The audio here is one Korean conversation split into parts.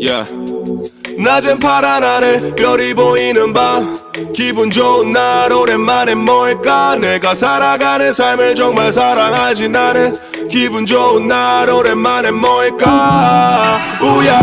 Yeah. 낮엔 파란 하늘 별이 보이는 밤. 기분 좋은 날 오랜만에 뭘까? 내가 살아가는 삶을 정말 사랑하지 나는. 기분 좋은 날 오랜만에 뭘까? 우야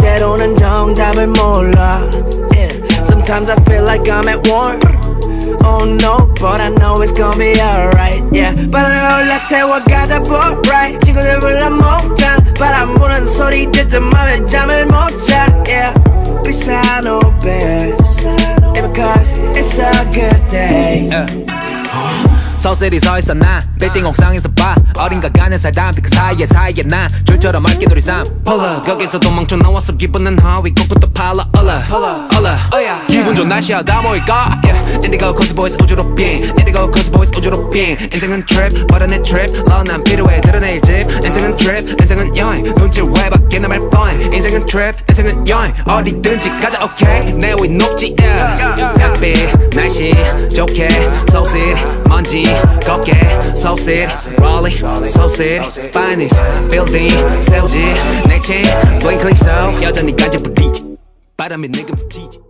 때로는 정답을 몰라 yeah. Sometimes I feel like I'm at war Oh no, but I know it's gonna be alright yeah 바다를 올라태워 가자 boat right 친구들 불러 못한 바람 부는 소리 듣던 맘에 잠을 못자 yeah 비싼 옷배 yeah, because it's a good day 서슬이 서있어 난 빌딩 옥상에서 봐. 어딘가 가는 사람 그 사이에 사이에 난 줄처럼 맑게 우리 삶 홀라 거기서 도망쳐 나왔어 기분은 하위. 코끝도 팔라 얼라 얼라 기분 좋은 날씨야. 다 모일까? 인디고 코스 보이스 우주로 빙 인디고 코스 보이스 우주로 빙 인생은 트립 버려내 트립 넌난 필요해 드러낼 집. 인생은 트립 인생은 여행. 눈치 왜 밖에 남을 뻔해 인생은 트립 인생은 여행. 어디든지 가자 오케이 내위 높지 yeah. 햇빛 날씨 좋게 서슬 먼지 걷게 So City, Raleigh, So City, finest building 세우지 내친 blink click so 여전히 간지 부리지 바람에 내금 스치지